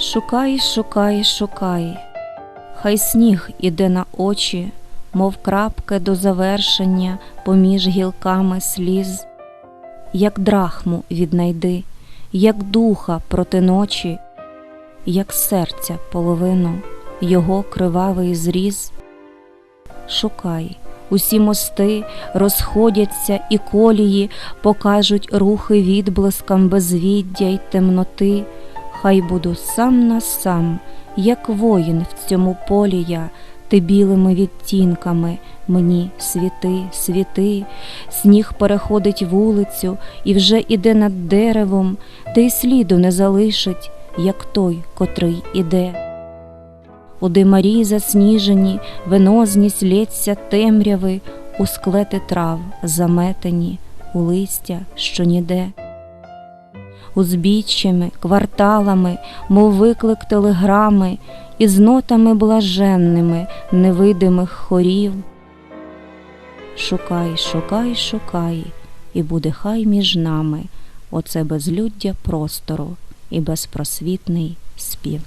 Шукай, шукай, шукай, хай сніг іде на очі, мов крапки до завершення поміж гілками сліз, як драхму віднайди, як духа проти ночі, як серця половину, його кривавий зріз. Шукай, усі мости розходяться і колії покажуть рухи відблискам безвіддя й темноти. Хай буду сам на сам, як воїн в цьому полі я, ти білими відтінками мені світи, світи, сніг переходить вулицю і вже іде над деревом, де й сліду не залишить, як той, котрий іде. У димарі засніжені, венозність лється темряви, у склети трав заметені, у листя, що ніде. Узбіччями, кварталами, мов виклик телеграми, із нотами блаженними невидимих хорів. Шукай, шукай, шукай, і буде хай між нами оце безлюддя простору і безпросвітний спів.